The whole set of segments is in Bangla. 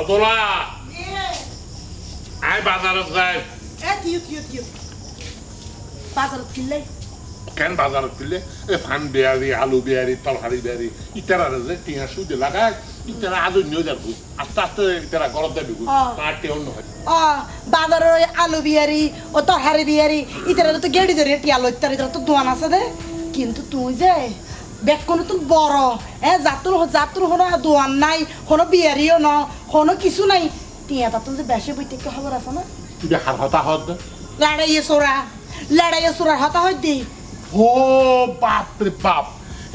অতলা। আই বাজারত যাই। বাজারত কেন বাজারত ফিরলে? এ ফান বেয়ারি আলু বেয়ারি তরকারি বেয়ারি ইতারা যে টিয়া সুদে লাগায় ইতারা আজ নিয়ে যাব। আস্তে আস্তে ইতারা গরম দেবে হ্যাঁ। টেউন বাজারের ওই আলু বিয়ারি ও তরহারি বিয়ারি ইতারা তো গেড়ি ধরে টিয়া ইতারা তো দোয়ান আছে দে। কিন্তু তুই যে বেক কোনো তো বড়। এ জাতুর জাতুর হনো দোয়ান নাই হনো বিয়ারিও ন হনো কিছু নাই। টিয়া তা যে বেশি বইতে কি খবর আছে না? তুই হার হতা হত। লড়াইয়ে সোরা লড়াইয়ে সোরা হতা হয় দি ও বাপ রে বাপ।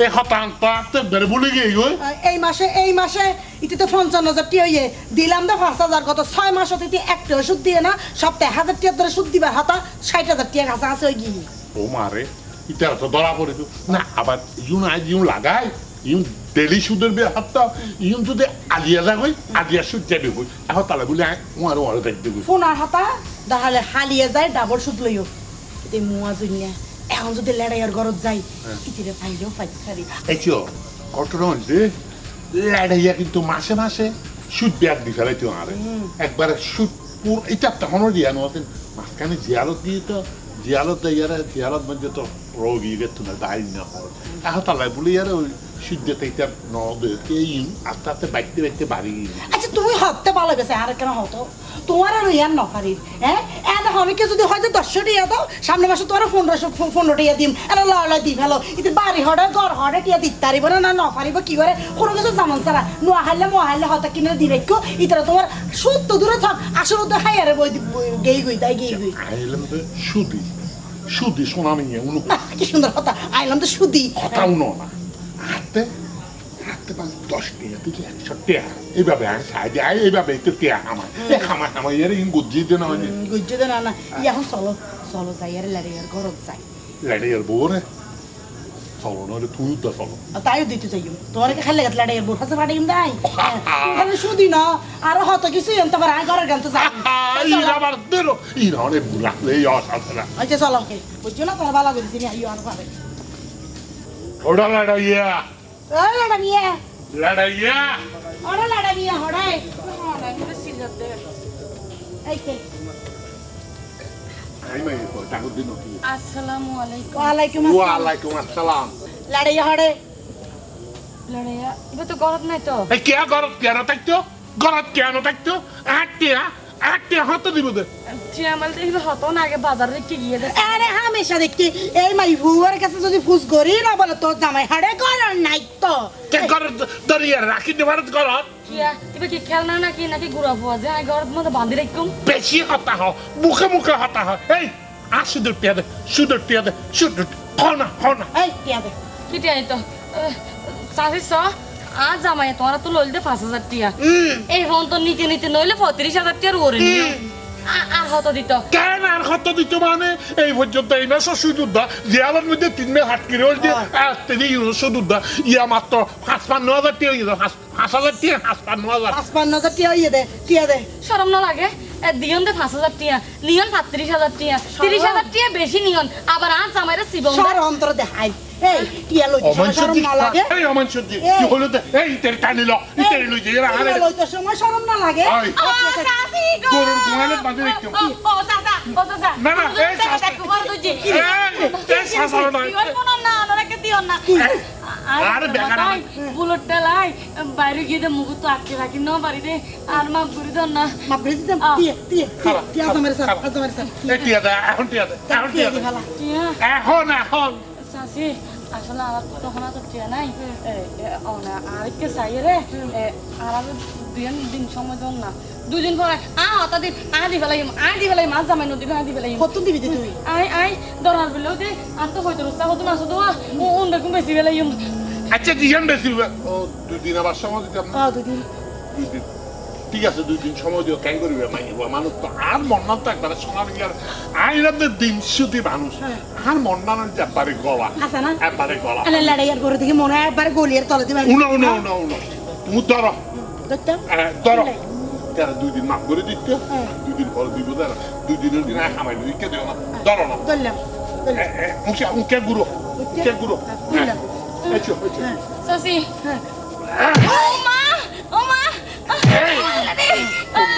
এ হতান তো বেড়ে বলে গিয়ে গই। এই মাসে এই মাসে ইতি তো পঞ্চান্ন হাজার টিয়া ইয়ে দিলাম তো পাঁচ হাজার। কত ছয় মাস হতে একটা সুদ দিয়ে না সপ্তাহে হাজার টিয়ার ধরে সুদ দিবার হাতা ষাট হাজার টিয়া কাছে আছে ওই গিয়ে। ও মারে ইতারা তো ধরা পড়ে না আবার ইউন আজ ইউন লাগায় ইউন ডেলি সুদের বে হাতটা ইউন যদি আলিয়া যা গই আলিয়া সুদ যাবে গই এখন তাহলে বলে ওয়ার ওয়ার দেখতে গই ফোনার হাতা তাহলে হালিয়ে যায় ডাবল সুদ লইও। এতে মুয়া জুনিয়া এখন যদি লড়াইয়ের ঘরত যাই ইতিরে পাইলেও পাইতে পারি এই চো ঘটনা হচ্ছে লড়াইয়া কিন্তু মাসে মাসে সুদ ব্যাগ দি ফেলাইতো আরে একবারে সুদ পুরো এটা তখনও দিয়া নতেন মাঝখানে জিয়ালত দিয়ে তো জিয়ালত ইয়ারে জিয়ালত মধ্যে তো রোগী গেতো না দায় না এখন তাহলে বলে ইয়ারে ওই সুদ দিতে এটা আস্তে আস্তে বাইতে বাইতে বাড়ি। আচ্ছা তুমি হতে ভালো গেছে আর কেন হতো তোমার আর ইয়ার নফারি হ্যাঁ? এত অনেকে যদি হয়তো দশশো টিয়া দাও সামনে মাসে তোমার পনেরোশো পনেরো টিয়া দিম। এরা লড়া দি ফেলো। ইতে বাড়ি হড়ে ঘর হড়ে টিয়া দিতে পারিব না না নফারিব কি করে? কোনো কিছু জামান সারা হারলে মোয়া হারলে হতা কিনে দি রেখো ইতারা তোমার সত্য দূরে থাক। আসলে তো হাই আরে বই গেই গই তাই গেই গই। আইলাম তো সুদি। সুদি শোনা নিয়ে উনো কি সুন্দর কথা। আইলাম তো সুদি। কথা উনো না হাতে হাতে পাঁচ দশ টিয়া তুই একশো টিয়া এইভাবে আমি সাহায্য আই এইভাবে একটু টিয়া আমার এ খামার খামার ইয়ারে ইন গুজি দে না হয় গুজ্জু দে না না। ই এখন চলো চলো যাই আরে লাড়ি আর ঘরত যাই। লড়াইয়ের বউরে চলো নইলে তুই তো চলো। আর তাইও দিতে চাই তোমার কি খালি লাড়ি আর বোর কাছে পাঠিয়ে দাই তাহলে সুদি না আরও হতো কিছু এনতে পারে। আই ঘরের গেল তো যাই ইরা আবার দিল ইরা অনেক বুলাকলে অসাধারণ। আচ্ছা চলো বুঝছ না তোমার ভালো করে দিনি আইও আর পাবে ওটা লড়াইয়া ও লড়াইয়া ওরা লাড়া নিয়ে হড়াই হড়াই আসসালামু আলাইকুম ওয়ালাইকুম আসসালাম আলাইকুম আসসালাম লাড়াই হড়ে লড়াইয়া এবার তো গরম নাই তো এই কে গরত কেন থাকতো গরত কেন থাকতো আটটিয়া আটটিয়া হত দিব দে। চিয়ামাল দেখলে হতো না আগে বাজারে রেখে গিয়ে দে। আরে হামেশা দেখি এই মাই ভুয়ার কাছে যদি ফুস করি না বলে তোর জামাই হাড়ে করার নাই তো। কে গরত দরিয়া রাখি দেবার গরত কিয়া এবার কি খেলনা নাকি নাকি গুড়া ফুয়া যে আমি ঘরের মধ্যে বান্ধি রাখুম। বেশি হতা হ মুখে মুখে হতা হ। এই আর সুদের দে সুদের টিয়া দে সুদের হনা হনা এই দে। আই তো? চ আজ জামাই তোমার তো লইল দে পাঁচ হাজার টিয়া। এই ফোন তো নিতে নিতে নইলে পঁয়ত্রিশ হাজার টিয়ার ওরে নিও। আর হত দিত। কেন আর কত দিতে মানে? এই পর্যন্ত এই মাসে সুদুর দা জিয়ালের মধ্যে তিন মাস হাত কিনে হল যে আসতে দিয়ে ইউরো ইয়া মাত্র পাঁচ পান্ন হাজার টিয়া পাঁচ পাঁচ হাজার টিয়া পাঁচ পান্ন হাজার। পাঁচপান্ন হাজার টিয়া ইয়ে দে টিয়া দে। সরম না লাগে? এ দিয়ন দে পাঁচ হাজার টিয়া। নিয়ন সাতত্রিশ হাজার টিয়া। তিরিশ হাজার টিয়া বেশি নিয়ন। আবার আজ জামাইরে শিবম সর অন্তর দেখাই। আরে বেকার আমার। বুলেট বাইরে গিয়ে দে মুখ তো আটকে রাখি ন পারি দে আর মা ঘুরি দন না। মা প্রিজ দিতাম? টিয়া টিয়া টিয়া খালা, জামাইরে স্যার খালা। জামাইরে স্যার এই টিয়া দে এখন টিয়া দে এখন টিয়া টিয়া দে দি ভালা টিয়া। এখন এখন। সাসি আসলে আমার তখন তো টিয়া নাই। আরেককে চাই রে। আর আমি দিন সময় দন না। দুদিন পরে আ অত দিন আ দি ফেলাই আ দি ফেলাই মাছ জামাই নদী আ দি ফেলাই কত দিবি তুই? আই আই দরার বেলেও দে আর তো হয়তো রস্তা হতো না শুধু ও অন্য রকম বেশি ফেলাই আচ্ছা দিয়ান বেশি ও দুই দিন আবার সময় দিতাম না। আ দুদিন। দুই দিন ঠিক আছে দুই দিন সময় দিও কেন করিবে? মাইব মানুষ তো আর মন্নান তো একবারে সোনার গিয়ার আইরাতে দিন সুতি মানুষ আর মন্নান একবারে গলা আছে না? একবারে গলা। আরে লড়াই আর করে দেখি মনে হয় একবার গলিয়ার তলে দিবেন উনো উনো উনো উনো। তুমি ধরো। হ্যাঁ, ধরো। তারা দুই দিন মাফ করে দিতে। হ্যাঁ। দুই দিন পরে দিব তারা দুই দিনের দিন আর খামাই দিকে দিও না। ধরো না। ধরলাম ধরলাম। মুখে মুখে গুরু মুখে গুরু হ্যাঁ। এসো এসো। হ্যাঁ। সাসি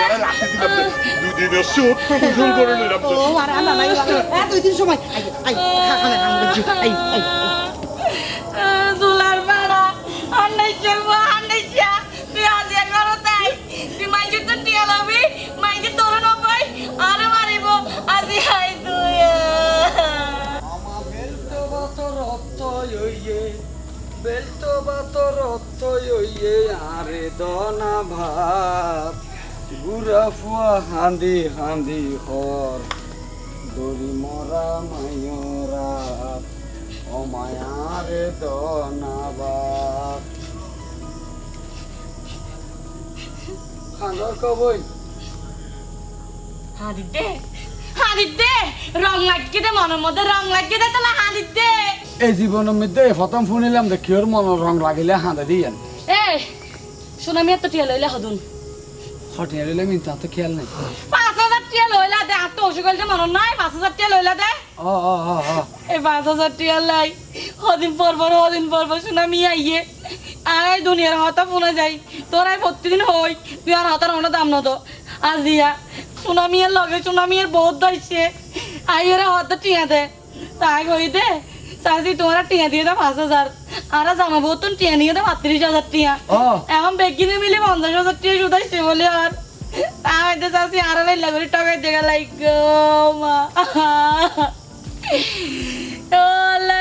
বেড়া লাঠি দিলাম রে। দুদিনের সুদ করে নিলাম ও আর আনা নাই এ দুই দিন সময়। আই আই খাখানে হাঙ্গে আই আই জুলার বেড়া আন্নাই চলবো আন্নাই চা তুই আজ একবার তাই। তুই মাইকে তো টিয়া লাবি। মাইকে তোর নবাই আরে মারিব। আজি হাই তুই আমার বেলতো বাতর অত্যয় হইয়ে বেলতো আরে দনা ভাত। গুড়া ফুয়া হাঁদি হাঁদি হর। দড়ি মরা মায়রা অমায়ারে দনা ভাত খান্দর কবই। হাদি দে হাদি দে রং লাগিয়ে দে মনের মধ্যে রং লাগিয়ে দে তাহলে হাদি দে এই জীবনের মধ্যে প্রথম ফোন এলাম দেখি ওর মনের রং লাগিলে হাঁদা দিয়েন। এই শোনা আমি এত টিয়া লইলে হদুন। হটিয়ে দিলে মিন্তা তো খেয়াল নাই। পাঁচ হাজার টিয়া লইলা দে আর তো অসুখ হয়েছে মনে নাই পাঁচ হাজার টিয়া লইলা দে। ও ও ও এই পাঁচ হাজার টিয়া লাই হদিন পর পর হদিন পর পর শোনা আমি আইয়ে এই দুনিয়ার হতা ফোনে যাই তোর আই প্রতিদিন হই তুই আর হতার হনো দাম নতো লগে সুনামিয়ের বহুত দইছে আইয়ের হতা টিয়া দে। তাই কই দে চাষি তোমার টিয়া দিয়ে দে পাঁচ হাজার। আর জামা বহুত টিয়া নিয়ে দে পাত্রিশ হাজার টিয়া এখন বেগিনে মিলে পঞ্চাশ হাজার টিয়া শুধাইছে বলে আর আমি তো চাষি আর বেলা করে টাকা দিয়ে লাইক মা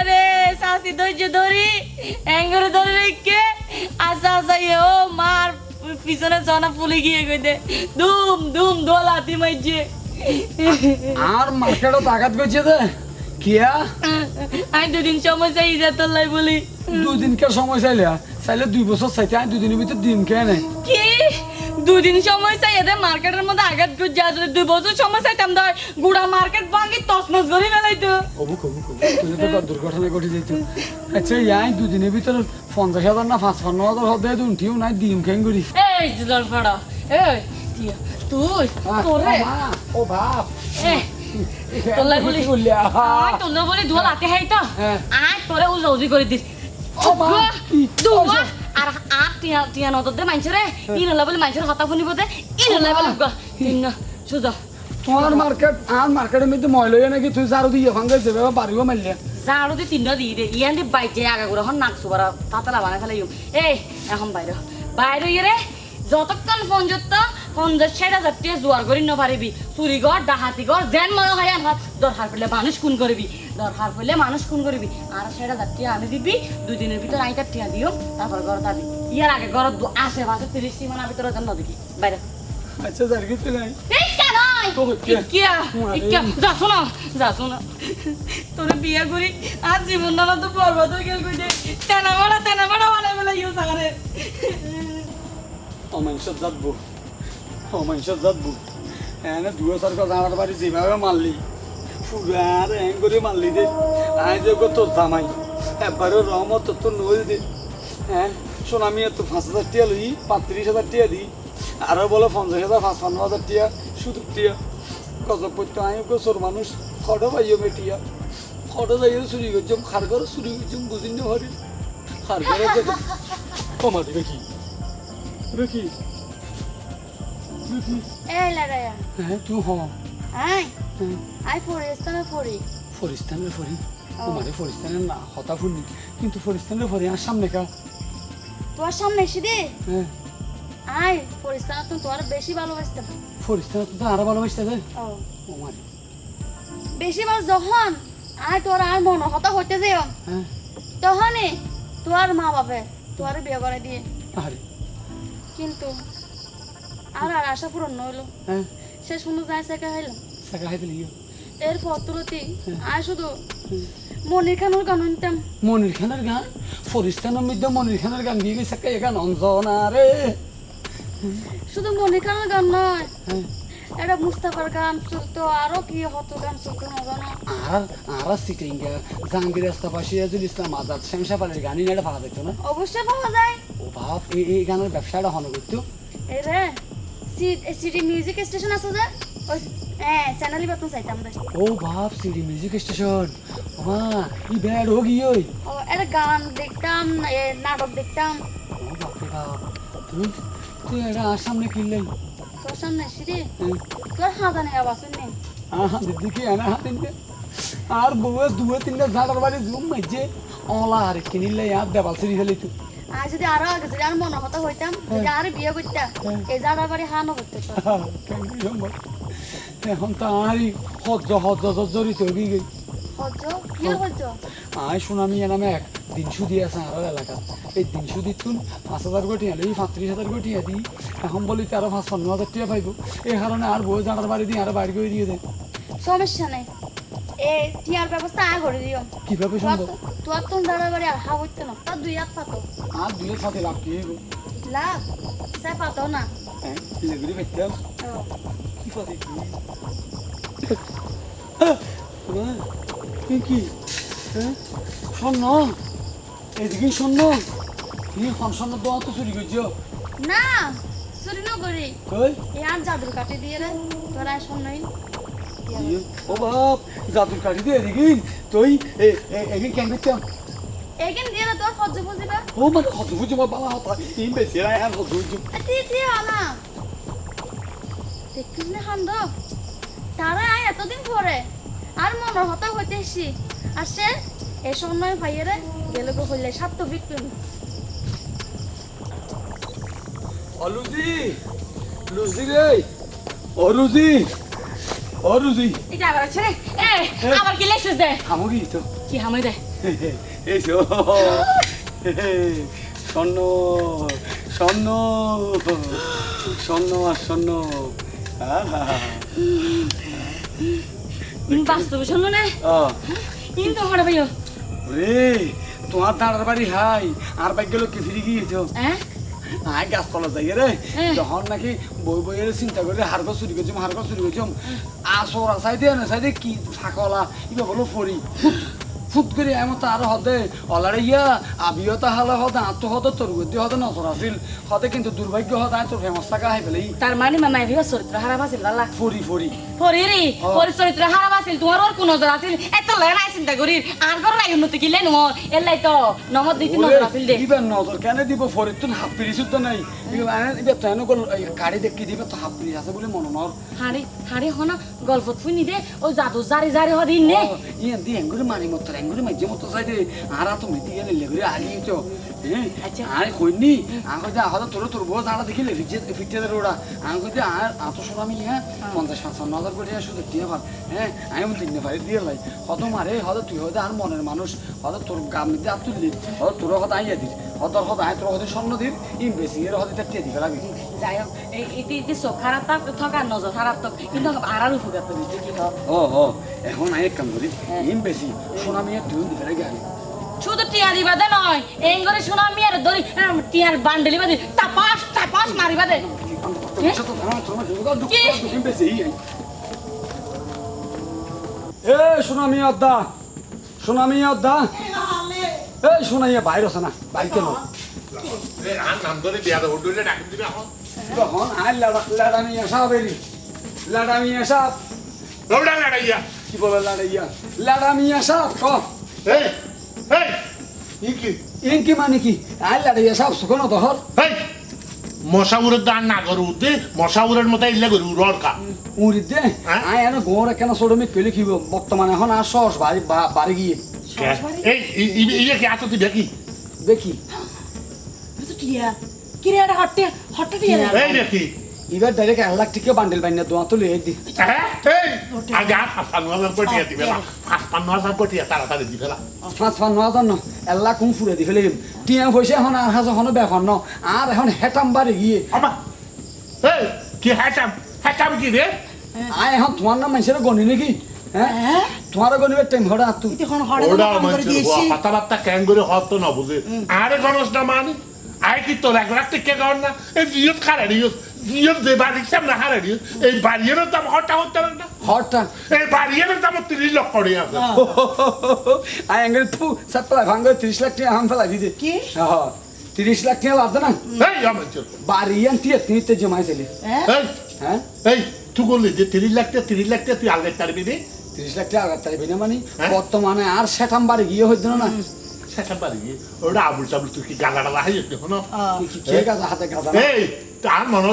রে শাসি ধৈর্য ধরি এঙ্গরে ধরে রেখে আচ্ছা আচ্ছা ইয়ে ও মার পিছনে জনা ফুলে গিয়ে গইতে ধুম ধুম দোলাতি মাইছে আর মার্কেটও তাকাত করছে দে কিয়া? আমি দুদিন সময় চাই বলি। সময় চাইলে? চাইলে দুই বছর চাইতে আমি দুদিনের ভিতর দিন খেয়ে নেই? কি? দুদিন সময় চাই এদের মার্কেটের মধ্যে আঘাত করে যা যদি দুই বছর সময় চাইতাম ধর গুড়া মার্কেট ভাঙি তসমস করে ফেলাইতো। কবু কবু কবু তুই তো কত দুর্ঘটনা ঘটে যেত আচ্ছা ইয়াই দুদিনের ভিতর পঞ্চাশ হাজার না পাঁচপান্ন হাজার হতে দিন ঠিও নাই ডিম খেং করি? এই জল ফড়া এই তুই তোরে। ও বাপ। এ তোলাই বলি আয় তোলে বলি দুয়া লাতে হাই তো হ্যাঁ। আয় তোরে ও জলদি করে দিস ও মা, দুয়া আর আর টিয়া টিয়া নদর দে মাইছে রে ই নলা বলি মাইছের হতা ফুনিব দে। ই নলা বলি গা তিন না সুজা তোমার মার্কেট আর মার্কেটের মধ্যে ময়লা নাকি তুই চারো দিয়ে ভাঙে যাবে বাড়িও মারলে জাড়ু দি তিনটা দিয়ে দে। ইয়ান দি বাইজে আগা করে হন নাক সুবারা তাতালা বানাই ফেলাই এই এখন বাইরে বাইরে ইয়ে রে যতক্ষণ ফোন যত পঞ্চাশ ষাট হাজার টিয়া জোয়ার করি ন পারিবি। চুরি ঘর ডাহাতি ঘর যেন মনে হয় আনহাত দরকার পড়লে মানুষ খুন করবি। দরকার পড়লে মানুষ খুন করবি। আর ষাট হাজার টিয়া আনি দিবি দুই দিনের ভিতর আইটার টিয়া দিও তারপর ঘর দাবি। ইয়ার আগে ঘর আশেপাশে তিরিশ সীমানার ভিতরে যেন দেখি বাইরে। আচ্ছা যার কিছু নাই। তোরে বিয়া করি আর জীবন নালা তো বরবাদ হয়ে গেল তেনা মারা তেনা মারা বানাই বলে ইউ সাগারে অমাংসত যাতবো অমাংসত যাতবো এনে দুয়ো সরকার আমার বাড়ি যেভাবে মারলি ফুরার হ্যাং করে মারলি দে আই যে তোর জামাই। একবারে রহমত তোর তো নই দে হ্যাঁ শোন আমি এত পাঁচ হাজার টিয়া লই পাঁত্রিশ হাজার টিয়া দিই আরও বলে পঞ্চাশ হাজার পাঁচপান্ন হাজার টিয়া শুধু টিয়া গজব করতে আমি গোসর মানুষ খড় পাইও মেটিয়া। খড় যাইও চুরি করছম খার করে চুরি করছম বুঝিন হরি খার কমা দিবে কি? দেখি দেখি এই লাগায়া হ্যাঁ তুই হ। আই আই ফরিস্তানে ফরি ফরিস্তানের ফরি। তোমারে ফরিস্তানের না হতা কিন্তু ফরিস্তানের ফরি আর সামনে কা তোমার সামনে এসে দে। হ্যাঁ। আই ফরিস্তানে তো তোমার বেশি ভালোবাসতাম। ফরিস্তানের তো আরও ভালোবাসতে দে। ও। বেশি ভালো যখন আই তোর আর মন হতা হইতে যেও। হ্যাঁ। তখনই তোর মা বাপে তোর বিয়ে করে দিয়ে। আরে কিন্তু আর আর আশা পূরণ নইলো। হ্যাঁ। সে শুনে যায় সেকা হইলাম সাকা হাই দিলি এর আই শুধু। মনির খানোর গান শুনতাম। মনির খানের গান? ফরিস্তানের মধ্যে মনির খানের গান দিয়ে গেছে কে গান অঞ্জনা রে। শুধু মনির খানোর গান নয় হ্যাঁ। এটা মুস্তাফার গান চলতো আরও কি হতো গান চলতো না গান আর আর সিটিং জাহাঙ্গীর রাস্তা পাশে আজিল ইসলাম আজাদ শ্যামসাপালের গানই না এটা ভালো দেখতো না। অবশ্যই পাওয়া যায়। ও বাপ এই গানের ব্যবসাটা হন করতো। এই রে সিটি মিউজিক স্টেশন আছে যে? হ্যাঁ চ্যানেলই বাতন চাইতাম ও বাপ মিউজিক স্টেশন মা ই ব্যাড হো গিয়ে ওই। এটা গান দেখতাম নাটক দেখতাম। ও বাপরে বাপ। তুই তুই এটা আর সামনে কিনলেন তোর সামনে তোর হাতা নেই আবার হাতিন আর বউয়ে দুয়ে তিনটা ঝাড়ার বাড়ি জুম মাইছে অলা আর কিনিলে ইয়ার দেবাল সিঁড়ি ফেলি তুই আর যদি আরও আগে যদি আর মনে হতো হইতাম যদি আর বিয়ে করতাম এই জানার বাড়ি হানো করতে এখন তো আরই হজ্জ হজ্জ জর্জরিত হয়ে নামে এক দিয়ে আছে আর এলাকা এই দিতুন পাঁচ হাজার কোটি হলে এই পাঁত্রিশ হাজার কোটি দিই এখন বলি পাঁচ পন্ন হাজার টাকা পাইব। এই কারণে আর বউ জানার বাড়ি দিয়ে আর বাড়ি করে দিয়ে দেয় সমস্যা নেই। এ টিয়ার ব্যবস্থা আগে করে দিও। কীভাবে তোর সম্ভব তোর তো জানার বাড়ি আর হা হইতো না। তোর দুই হাত পাতো। আর দুয়ের সাথে লাভ কি হইব? লাভ? সে পাতো না। হ্যাঁ লেগুড়ি কি পাতে কি কি কি? হ্যাঁ? স্বর্ণ? এদিকে স্বর্ণ? তুমি স্বর্ণ দোয়া তো চুরি করছ। না চুরি না করি এই আর জাদুর কাটি দিয়ে রে তোরা শোন নাই ও বাপ জাদুর কাঠি দিয়ে এদিকে। তুই এদিকে কেন করছ এখান দিয়ে তোর হজ্জ বুঝিবা ও মানে কত বুঝছ আমার বাবা হাত ইন বেশি রায় আর কত বুঝছ তুই তুই না দেখিস না হান্দ তারা আয় এতদিন পরে। আর মনের হতা হইতে আর সে এই সময় ভাইয়ের গেলে গো হইলে সাত তো বিক্রি অলুজি লুজি রে। ও রুজি ও রুজি। এটা আবার আছে রে। এই আবার কি লেখছিস দে? হামুকি তো। কি হামাই দে? এসো স্বর্ণ স্বর্ণ স্বর্ণ আর স্বর্ণ। বাস্তবে শুনলো না? আহ, ইন তো হড়ে ভাইও রে তোমার দাঁড়ার বাড়ি হাই। আর বাইক গেল কি ফিরে গিয়েছ? হ্যাঁ আয় গাছতলা যাই রে। যখন নাকি বই বইয়ের চিন্তা করে হারগ চুরি করছিম হারগ চুরি করছিম আসর আসাই দিয়ে না সাই দিয়ে কি ফাঁকলা ইবা বলো ফরি ফুট করে এমন তো আর হদে। অলারে ইয়া আবিও তা হালা হদে আত্ম হদে তোর গতি হদে নজর আসিল হদে কিন্তু দুর্ভাগ্য হদে তোর ফেমাস থাকা হাই ফেলেই তার মানে মামাই ভিও চরিত্র খারাপ আছিল দাল্লা ফরি ফরি। পরিরি পরি চরিত্র খারাপ আছিল তোমার ওর কোন নজর আছিল। এত লেনা চিন্তা করি। আর ঘর লাই উন্নতি কিলে নো এলাই তো নমত দিতি নজর আছিল দে। দিবেন নজর কেন দিব? ফরির তো হাফ পিরিস তো নাই। এবার তো এনে গাড়ি দেখি দিবে তো হাফ পিরিস আছে বলে মনে নর হাড়ি হাড়ি হনা গল্পত ফুনি দে। ও জাদু জারি জারি হদিন নে। ইয়ে দি এঙ্গুরি মানি মতো এঙ্গুরি মাঝে মতো সাইডে আর তো মেতি গেলে আচ্ছা। আর কইনি কইতে আহত তোর তোর বউ দাঁড়া দেখিলে ফিটে ওরা। আমি কইতে আর আত আমি হ্যাঁ? পঞ্চাশ সাতশো হাজার কোটি শুধু দিয়ে ভাব হ্যাঁ? আমি আমি তিন ফারি দিয়ে লাই। হত মারে হত তুই হতে আর মনের মানুষ। হত তোর গামিতে আর তুললি হত তোর হত আইয়া দিস। হত হত আয় তোর হতে স্বর্ণ দিন ইন বেশি এর হতে তার দিবে লাগে যাই হোক এই ইতি ইতি চোখ খারাপ থাক থকার নজর খারাপ থাক কিন্তু আর আর উপকার করি ও ও এখন আয় এক কাম করি। ইন বেশি শোনা আমি তুই দিবে লাগে শুধু টিয়া দিবা দে নয় এই করে শোনা আমি আর ধরি টিয়ার বান্ডেলি বাদে তাপাস তাপাস মারিবা দে কি? এ সোনামি আদা সোনামি আদা এই সোনাইয়া বাইর আছে না বাড়িতে নো আর নাম ধরে বিয়া দেবো ডুলে ডাকি দিবে এখন তখন আই লাড়ামিয়া সাহেব এলি লাড়ামিয়া সাহেব কি বলে লাড়াইয়া লাড়ামিয়া সাহেব ক? এই এই ই কি ইন কি? মানে কি লাড়াইয়া সাহেব সুখনো দহর এই মশাউরের দান না করু দে। মশাউরের মতো ইল্লে করু রড়কা উড়ি দে। হ্যাঁ? আই এনে গোড়ে কেন সরমি পেলে কি বর্তমানে এখন আর সহজ বাড়ি বাড়ি গিয়ে। এই ইয়ে কি আতো দিবে কি দেখি। তো টিয়া কি রে এটা হট্টে হট্টে টিয়া এই দেখি। এবার ডাইরেক্ট এক লাখ টিকে বান্ডেল বাইনা দোয়া তো লিয়ে দি। হ্যাঁ? এই আগে আর পাঁচপান্ন হাজার কোটি দিবে না পাঁচপান্ন হাজার কোটি তাড়াতাড়ি দিবে না পাঁচ পাঁচ হাজার ন এল্লা কুম ফুরে দি ফেলে টিয়া পয়সা এখন আর হাজার হনো ব্যাপার ন আর এখন হেটাম বাড়ি গিয়ে আমা এই কি হ্যাটাম হ্যাটাম কি রে আয় এখন তোমার নাম মানুষের গনি নাকি? হ্যাঁ তোমার গনিবের টাইম হরা আর তুই তুই কোন হড়ে ওরা কাম করে দিয়েছি। কথাবার্তা কেন করে হতো না বুঝে আরে গণস না মানে আয় কি তোর এক লাখ টিকে গণ না? এই জিয়ত খারে দিয়স জিয়ত যে বাড়ির সামনে হারে এই বাড়ির দাম হটা হতে না। হরটা? এই বাড়ির দাম তিরিশ লক্ষ করে আছে এঙ্গেল থু সাপ্লাই ভাঙ্গে তিরিশ লাখ টাকা হাম ফেলা দিতে। কি? হ্যাঁ তিরিশ লাখ টাকা লাগতো না। এই আমার বাড়ি হ্যাঁ এই হ্যাঁ? এই তুই বললি যে তিরিশ লাখ টাকা তিরিশ লাখ টাকা তুই আগে তারবি রে তিরিশ লাখ টাকা আগার তারিবি না মানে? হ্যাঁ? বর্তমানে আর সেটাম বাড়ি গিয়ে হইতো না। দেখো মনে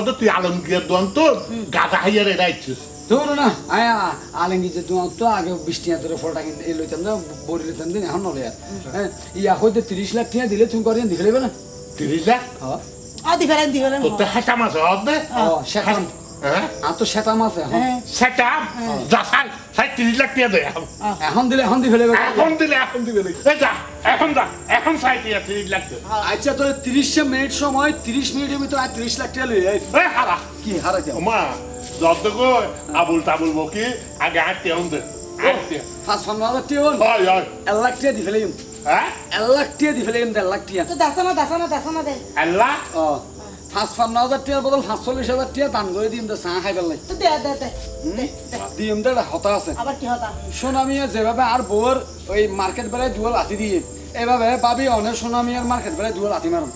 হাইয়ার এটা ইচ্ছিস ধরো না আয়া আলেঙ্গি যে তোমার তো আগে বিশ টিয়া ধরে ফলটা কিনতে এই লইতাম না বড়ি লইতাম দিন এখন নলে হ্যাঁ ইয়া হইতে তিরিশ লাখ টিয়া দিলে তুমি করিয়ে দেখে নেবে না? তিরিশ লাখ? হ্যাঁ। আ দি ফেলেন দি তো হেঁটা মাছ হবে? হ্যাঁ। আর তো সেটাম আছে এখন। হ্যাঁ। সেটা? যা সাই সাই তিরিশ লাখ টাকা দে এখন। দিলে এখন দি ফেলে এখন দিলে এখন দিবে যা এখন যা এখন সাই টাকা তিরিশ লাখ আচ্ছা তোর তিরিশ মিনিট সময় তিরিশ মিনিটের ভিতরে আর তিরিশ লাখ টাকা লই আই এই হারা। কি ওমা যত গো আবুল টাবুল বকি আগে আটতে হন দে। আটতে পাঁচ পনেরো হাজার টিয়া হল হয় হয়। এক লাখ টিয়া দি ফেলে হ্যাঁ? এক লাখ টিয়া দি ফেলে দেড় লাখ টিয়া। তো দাসা না দাসা না দাসা না দে। ও। পাঁচ পনেরো হাজার টিয়ার বদল পাঁচচল্লিশ হাজার টিয়া দান করে দিম তো চাহ খাই পেলাই। দে দে দে দে, দে। দিম তো হতা আছে। আবার কি হতা? সোনামিয়া যেভাবে আর বউর ওই মার্কেট বেলায় দুয়াল আতি দিয়ে এভাবে পাবি অনেক সোনামিয়ার মার্কেট বেলায় দুয়াল আতি মারুন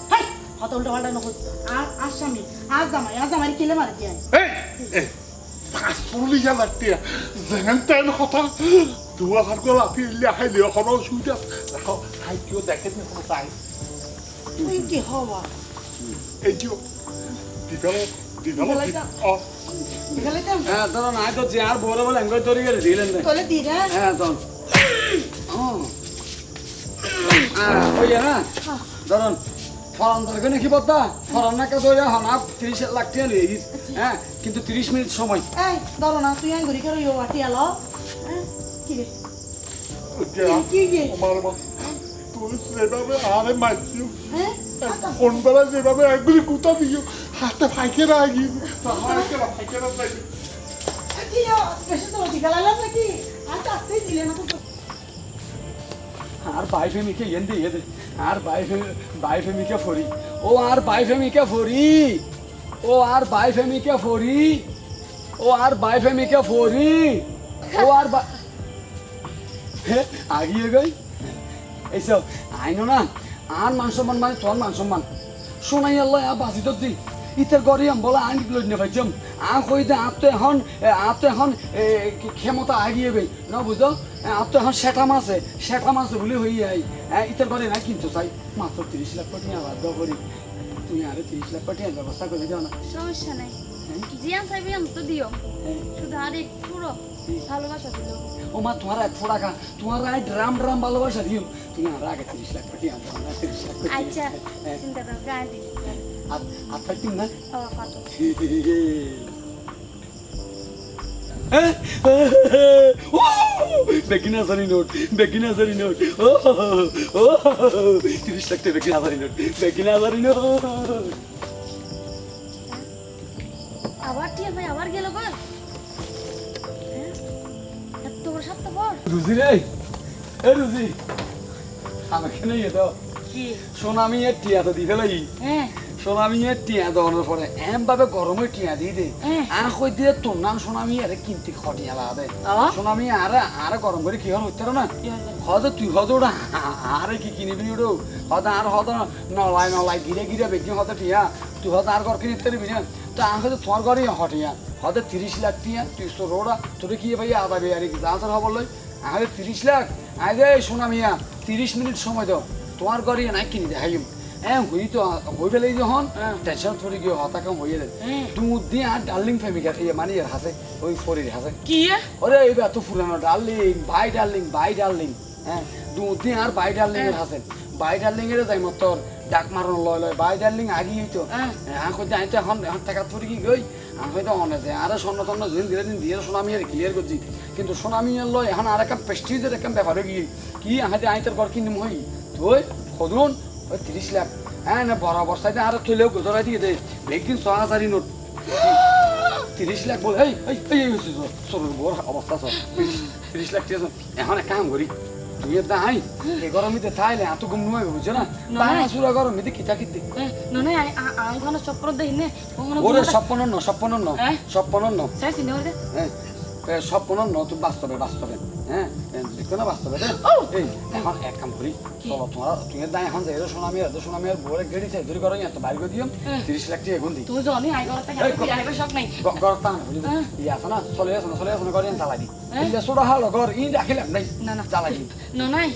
হতা উল্টা পাল্টা নকর আর আর স্বামী আর জামাই আর জামাই কিলে মারে কি পাঁচচল্লিশ হাজার টাকা যেন তেন কথা দু হাজার করে লাফি ইলে হাইলে এখন অসুবিধা দেখো হাই কেউ দেখেন তুই। কি হওয়া এই যে দিদালো দিদালো ও হ্যাঁ ধরো নাই তো যে আর বলে এঙ্গল তৈরি করে দিলেন তোলে দি হ্যাঁ তখন ওই না ধরুন ফরান ধরবে নাকি বদ্দা ফরান নাকা ধরে হন আপ তিরিশ লাখ টাকা হ্যাঁ কিন্তু তিরিশ মিনিট সময়। এই ধরো না তুই আই ঘুরি করে ইয়ো বাটি আলো। হ্যাঁ কি রে? কি? কি আরে হ্যাঁ? কোন বেলা যেভাবে একগুলি কুতা দিও। হাতে ফাইকে রাখি। ফাইকে রাখি। কি ইয়ো বেশি তো দিখালাম নাকি? আর আসতেই দিলে না আর বাই ফেমিকে এন দিয়ে আর বাই ফেমি বাই ফেমিকে ফরি ও আর বাই ফেমিকে ফরি ও আর বাই ফেমিকে ফরি ও আর বাই ফেমিকে ফরি ও আর বা হে, আগিয়ে গই এইসব আইনো না। আর মান সম্মান মানে তোর মান সম্মান। শোনাই আল্লাহ আ বাজি তো দি ইতার গড়ি আম বলা আইন লই নে ভাইজম। আ কই দে আপ তো এখন আপ তো এখন ক্ষমতা আগিয়ে গই না বুঝো? আপ তো এখন সেটা মাছে সেটা মাছে বলে হই আই। ইতার গড়ি না কিন্তু চাই। মাত্র তিরিশ লাখ কোটি আবার করি তুমি আরে তিরিশ লাখ কোটি ব্যবস্থা করে দাও না। সমস্যা নাই। হ্যাঁ? জিয়ান আমি তো দিও। হ্যাঁ। শুধু আর এক পুরো। ভালোবাসা দিল। ও মা তোমার এক ফোড়া খা তোমার আই ড্রাম ড্রাম ভালোবাসা দিও। তুমি আর আগে তিরিশ লাখ কোটি না তিরিশ লাখ কোটি আচ্ছা হ্যাঁ। চিন্তা করো গায়ে দিই আর আর থাকতিম না? ও পাতো বেকিনা সারি নোট বেকিনা নোট। ও ও তিরিশ লাখ টাকা বেকিনা নোট বেকিনা নোট। আবার টিয়া ভাই আবার গেল গো? সপ্তাহ রুজি রে এ রুজি আমাকে নিয়ে দাও কি? সোনামি এর টিয়া তো দি ফেলাই। হ্যাঁ সোনামি এর টিয়া দেওয়ানোর পরে এম ভাবে গরমে টিয়া দিয়ে দে। আর কই দিয়ে তোর নাম সোনামি আরে কিনতে খটিয়া আবার? সোনামি আরে আরে গরম করে কি হল? হইতে না হয়তো তুই হয়তো ওটা আরে কি কিনিবি ওটা? হয়তো আর হয়তো নলাই নলাই গিরে গিরে বেগি হয়তো টিয়া। তুই হয়তো আর ঘর কিনে পারবি না? তোমার ঘরেই হটিয়া হয়তো তিরিশ লাখ টিয়া তুই তোর ওরা তোর কি ভাই আদা বেয়ারি কি দাঁতার হবার লই? আরে তিরিশ লাখ? আই যে সোনামিয়া তিরিশ মিনিট সময় দাও। তোমার ঘরে নাই কিনি দে হ্যাঁ হই তো হই ফেলে যখন টেনশন পড়ে গিয়ে হতা কাম হয়ে যায় হ্যাঁ। দুধ দিয়ে আর ডার্লিং ফেমিকা ইয়ে মানে এর হাসে ওই ফরির হাসে। কি ওরে এইবার তো পুরানো darling bye darling bye darling হ্যাঁ। দুধ দিয়ে আর বাই ডার্লিং এর হাসে। বাই ডার্লিং এর যাই মতর ডাক মারন লয় লয় বাই ডার্লিং আগে হইতো হ্যাঁ। হ্যাঁ কই যাইতে এখন এখন টাকা পড়ে কি গই আমি তো অনে যে আরে স্বর্ণ টর্ণ দিন ধীরে দিন দিয়ে সোনামি আর ক্লিয়ার করছি কিন্তু সোনামি লয় এখন আর একটা প্রেস্টিজের একটা ব্যাপার হয়ে গিয়ে কি আহাতে আইতের ঘর কিনিম হই তুই খদুন ওই তিরিশ লাখ হ্যাঁ না বরাবর সাইডে আর তুইলেও গোদরাই দিয়ে দে বেগদিন ছ হাজারই নোট তিরিশ লাখ বল এই এই এই সরুর বড় অবস্থা সব তিরিশ- লাখ এখন এক কাম করি তুই এটা আই এ গরমিতে থাইলে এত গুম নুয়ে বুঝছ না? না। সুরা গরমিতে কিতা কিতে ননে আমি কোনো স্বপ্ন দেখি নে। ওরে সপ্পন্ন ন। সপ্পন্ন ন হ্যাঁ? ন চাই চিনি ওরে হ্যাঁ। ন তুই বাস্তবে বাস্তবে। হ্যাঁ? দেখো না বাস্তবে এই এখন এক কাম করি। চলো তোমার তুমি দায় এখন যাই সোনামি আর সোনামি আর বউরে গেড়ি চাই ধরে করো এত বাইর দিও। তিরিশ লাখ টাকা এগুন দিই তুমি জানি আই বিয়া হইবে শখ নাই। গড়তা না হ্যাঁ। ই আছে না চলে আসো না চলে আসো না করে চালাই হ্যাঁ। ছোট হালো ঘর ই রাখিলাম নাই। না না। নাই।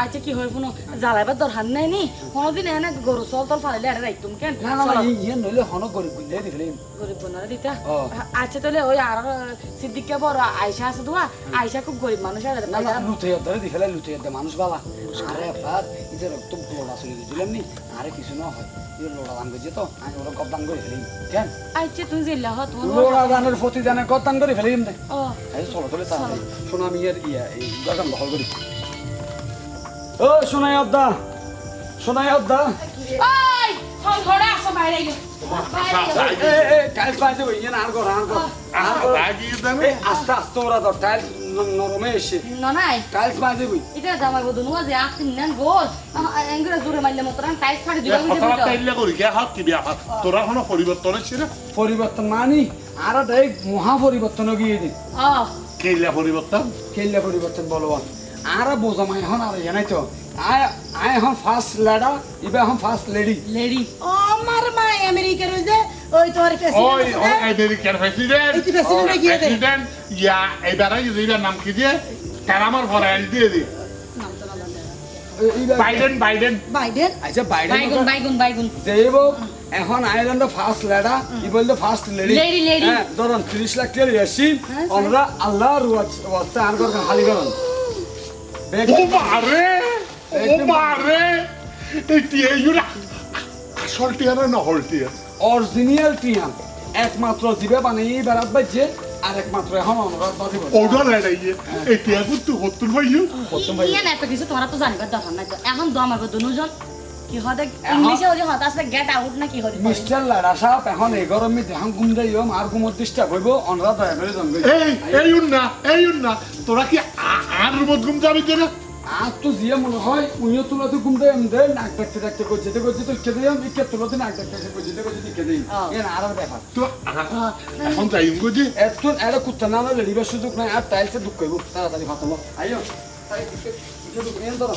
আচ্ছা কি হই শুনো জ্বালাইবার দরকার নাই নি। কোনোদিন এনে গরু চল তল ফালাইলে আরে রাইতুম কেন? না না না ইয়ে নইলে হন গরিব বুঝলে দি গরিব বোনারে দিতা? আচ্ছা তাহলে ওই আর সিদ্দিককে বড় আয়সা আছে দোয়া আয়সা খুব গরিব মানুষ আর না না লুতে ধরে লুতে মানুষ বালা। আরে রক্ত নি। আরে কিছু না হয়। দান আচ্ছা তুমি জিল্লা হ তোমার লোড়া দানের প্রতিদানে গদ্দান করে ফেলিম দে চলো চলে ইয়া এই বাগান দখল করি। ও শোনাই আব্দা শোনাই আব্দা। ওই হল ঘরে আসো বাইরে গিয়ে। এ এ টাইলস বাজে ওই না আর কর আর কর আর কর। লাগিয়ে দেবে এই আস্তে আস্তে ওরা তো টাইলস নরমে এসে। ন নাই টাইলস বাজে বই এটা জামাই বদু নুয়া যে আখ নেন গোল। এঙ্গুরা জোরে মারলে মতো টাইস ফাড়ি দিবা কথাবার্তা এলে করি কে হাত কি বিয়া হাত তোরা কোনো পরিবর্তন হচ্ছে না পরিবর্তন মানি আর ডাইরেক্ট মহা পরিবর্তন গিয়ে দিন। কেলা পরিবর্তন? কেলে পরিবর্তন বলবান আর বোঝাম এখন আর জানাই তো। আয় আয় এখন ফার্স্ট লেডা ইবে এখন ফার্স্ট লেডি লেডি ও আমার মা আমেরিকার ওই যে ওই তোর ওই প্রেসিডেন্ট আমেরিকার প্রেসিডেন্ট এই প্রেসিডেন্ট ইয়া এবারে ইবার নাম কি দিয়ে কারামার ভরে দিয়ে দি। বাইডেন বাইডেন বাইডেন আচ্ছা বাইরে বাইগুন বাইগুন বাইগুন দেব। এখন আইল্যান্ড ফার্স্ট লেডা ই বলল ফার্স্ট লেডি ধরুন 30 লাখ টাকা রেসি আমরা আল্লাহর ওয়াস্তে আর করবেন খালি করুন টিয়ে আসল টিয়া না নহল টিয়া অরিজিনাল টিয়ান একমাত্র জিবে বানিয়ে বেড়াত বাজছে আর একমাত্র এখন বাজিব ওটা লড়াইয়ে এই টিয়া কিন্তু হতুন ভাইও ইয়ান এত কিছু তোমরা তো জানিবার দরকার নাই তো এখন দো আমার দুজন ইংলিশে ওই হতে গেট আউট না কি হতে মিস্টার সাহেব এখন এই গরমে ঘুম যাইও আর এই এই এই উন্না তোরা কি আর রুমত ঘুম যাবি যে আর তো জিয়া মনে হয় উইও তুলাতে ঘুম দেয় আমি দেয় নাক ডাকতে ডাকতে করছে তো করছে তো ইচ্ছে দিই আমি ইচ্ছে তুলাতে নাক ডাকতে ডাকতে করছে তো করছে ইচ্ছে দিই এর আর ব্যাপার তো এখন যাই গো যে এত এটা কুত্তা না সুযোগ নাই আর টাইলসে দুঃখ তাড়াতাড়ি ফাটাবো আইও তাই ইচ্ছে- ইচ্ছে দুঃখ নিয়ে ধরো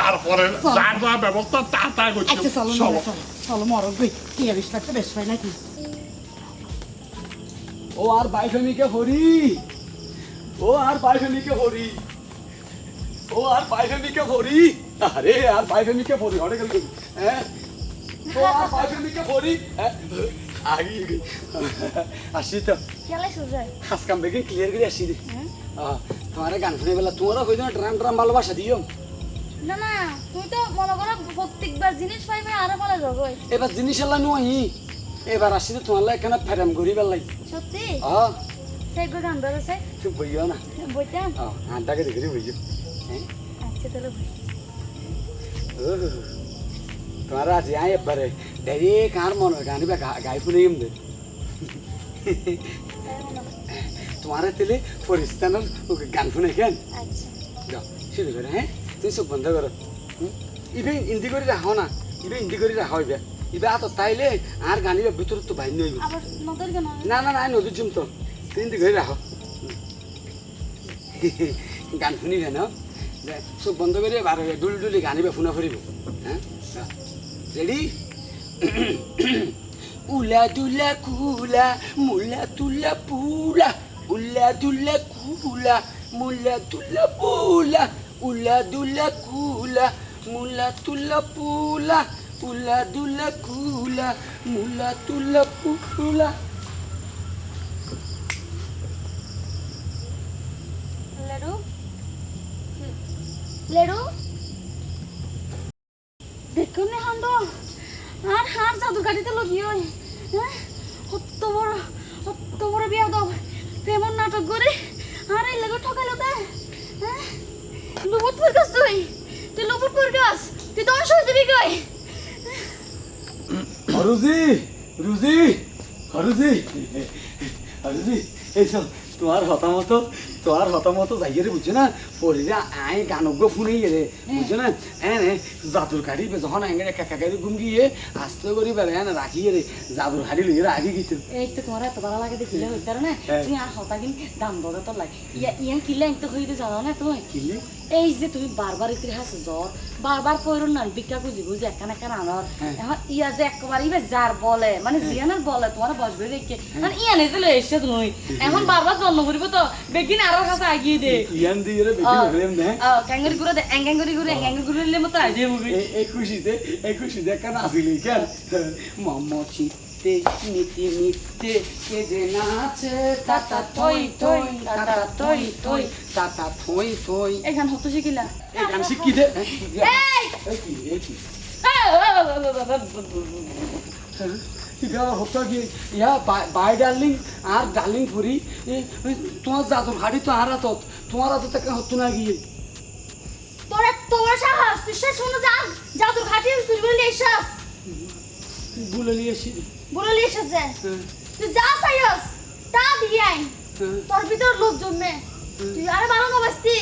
তারপরে যা যা ব্যবস্থা তা তা করছে। আচ্ছা চলো চলো। চলো মরক টিয়া বিশ পাই নাকি? ও আর বাইফেমিকে হরি। ও আর বাইফেমিকে হরি। ও আর হরি। আরে আর হরি অনেক হ্যাঁ? ও আর হরি। হ্যাঁ? আগে আসি তো। কেলাই সুজয় খাস কাম বেগে ক্লিয়ার করে আসি রে। তোমার গান শুনে বেলা তোমরা কই না ড্রাম ড্রাম ভালোবাসা দিও। না না তুই তো মনে করো প্রত্যেকবার জিনিস পাইবে আরও বলে যাবই এবার জিনিস এলা নহি এবার আসি তো তোমার লাগে এখানে ফেরাম বেলাই। সত্যি? ও সেই গো গান বইও না। বইতাম ও আড্ডাকে দেখে বইও। হ্যাঁ? আচ্ছা তাহলে বই। তোমার আজ আয় এবারে ডেরি কার মন হয়? গানি গাই ফুলে দে। তোমার তেলে পরিস্থানের গান শুনে কেন আচ্ছা। যাও শুরু করে হ্যাঁ? তুমি চোখ বন্ধ করো? ইবে ইন্দি করে রাখো না। ইবে ইন্দি করে রাখো ইবে। ইবে আত তাইলে আর গানিবা ভিতর তো বাইন কেন? না না না নদীর জুম তো। তুই ইন্দি করে রাখো গান শুনি যে চোখ বন্ধ করে বার ডুলি ডুলি গানিবা শুনা ফুরিব হ্যাঁ রেডি উলা দুলা কুলা মুলা তুলা পুলা। উলা দুলা কুলা মুলা তুলা পুলা। উলা দুলা কুলা মুলা তুলা পুলা উলা দুলা কুলা মুলা তুলা পুলা লেডু লেডু দেখুন হান্দ আর হার জাদু গাড়িতে লগি হ্যাঁ অত বড় অত বড় বিয়া দাও লুবুত পড়গাস তুই। তুই লুবুত পড়গাস তুই ধ্বংস হয়ে যাবি কই? হরুজি রুজি হরুজি। হরুজি এইসব তোমার হতামত তোমার হতামত যাইয়ে রে বুঝছ না? রে আই গানজ্ঞ ফুনে রে বুঝছ না? রে জাদুর খাড়ি যখন আঙ্গে কাকা কারি ঘুম গিয়ে আস্তে করি বেড়ে হ্যাঁ রাখি রে জাদুর কাঠি লইয়ে আগে গেছে এই তো তোমার এত ভালো লাগে দেখিলে হইতে না হ্যাঁ। তুমি আর হতা কিন দাম দরে তো লাগে। ইয়া ইয়া কিলে তো হইতে জানো না তুমি? কিলে? এই যে তুমি বারবার ইতিহাস জ্বর বারবার কইরুন না ভিক্ষা খুঁজি খুঁজি একখান একখান আনর হ্যাঁ। এখন ইয়া যে একবার ইবে যার বলে মানে জিয়ানার বলে তোমার বসবে দেখে মানে ইয়ানে দিলে এসে তুমি। এখন বারবার জন্ম করিব তো বেগিন আরও কাছে আগিয়ে দে। ইয়ান দিয়ে রে বেগিন হলেম না? ক্যাঙ্গারি ঘুরে দে এঙ্গাঙ্গুরি ঘুরে এঙ্গাঙ্গুরি ঘুরে নিলে মতো আইজে মুভি এই- এই খুশিতে এই খুশিতে কেন আসিলি? কেন? মাম্মা চিত্তে নিতে নিতে কে যে নাচে। তাতা থই থই তাতা থই থই তাতা থই থই। এখান হতো শিখিলা এই গান শিখি দে। কি এটা হতো কি? ইয়া বাই ডার্লিং আর ডার্লিং ফুরি। তোমার জাদুর হাড়ি তো আর হাতত তোমার হাতে তাকে হতো না গিয়ে তোরা তোর সাহস তুই সে শুনে যা জাদুর খাটি তুই বলে এসব বলে নিয়ে বলে এসেছে তুই যা চাইস তা দিয়ে আইন তোর ভিতর লোক জন্মে তুই আরে ভালো না বাস্তি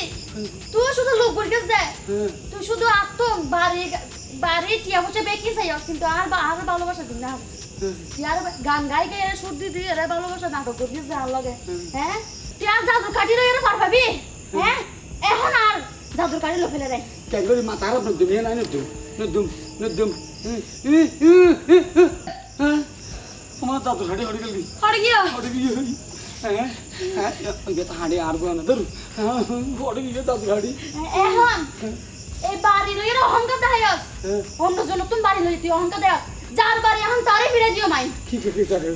তুই শুধু লোক বলকে দে তুই শুধু আত্ম বাড়ি বাড়ি টিয়া বসে বেকি চাইস কিন্তু আর আর ভালোবাসা দিন না তুই আর গান গাই গাই সুর দি তুই আরে ভালোবাসা নাটক করবি যা লাগে হ্যাঁ তুই আর জাদুর কাঠি রয়ে পার পাবি হ্যাঁ এখন আর জাদুর কাঠি লো ফেলে দেয় মাথা খারাপ নদুম ইয়ে নাই নদুম নদুম নদুম তোমার জাদুর হাড়ি হড়ে গেলি হরে গিয়া হড়ে গিয়ে হ্যাঁ হ্যাঁ হাড়ি আর গো না ধরু হড়ে গিয়ে জাদুর হাড়ি এখন এই বাড়ি লই অহংকার দেখাইস অন্য জন নতুন বাড়ি লই তুই অহংকার দেখ যার বাড়ি এখন তারই ফিরে দিও মাই কি কি করে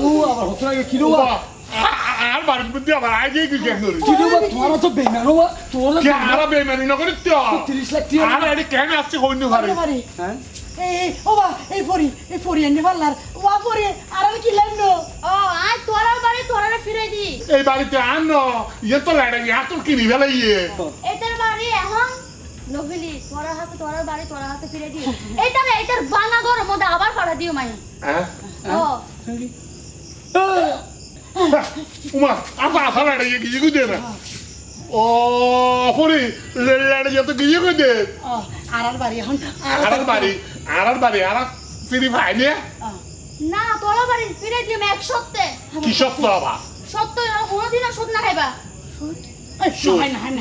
ও আবার হতো না কি রে বাবা, আ- আ- আর বাড়ির মধ্যে আবার আগে কি কেন কি রে তোমার তো বেমানো তোর কে আর বেমানি না করি তো তিরিশ লাখ টিয়া আর এটি কেন আসছে হইনি পারি হ্যাঁ এই এই, বা এই পরি এই পরি এনে পারলার ওয়া পরি আর কি লাইনো ও আজ তোরার বাড়ি তোরারে ফিরে দি। এই বাড়িতে আন ইয়ে তো লাইডা ইয়ে তো কিনি ফেলে ইয়ে। এটার বাড়ি এখন? তোরার বাড়ি তোরার হাতে ফিরে দি। এইটার এইটার বানা ঘরের মধ্যে আবার পাঠা দিও মাই হ্যাঁ? ও। উমা আপা আসা লাইডা ইয়ে গিয়ে গুদে না। ও পরি লাইডা ইয়ে তো আর বাড়ি এখন। আর বাড়ি। আর বাড়ি আর ফিরি ভাই নে না তোরার বাড়ি ফিরে দিও এক সত্যে কি সত্য আবার? সুদ না খাইবা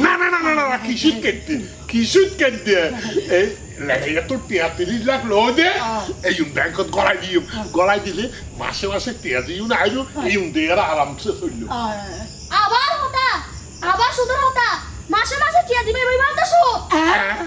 না না না। না না কেটে এই টিয়া তিরিশ লাখ লো দে। এই ব্যাংকত গড়াই দিও। গড়াই দিলে মাসে মাসে টিয়া দিও না আইলো এই দিয়ে আরামসে চলল। আবার হতা আবার সুদের হতা। মাসে মাসে টিয়া দিবে বইবা তো সুদ আহ,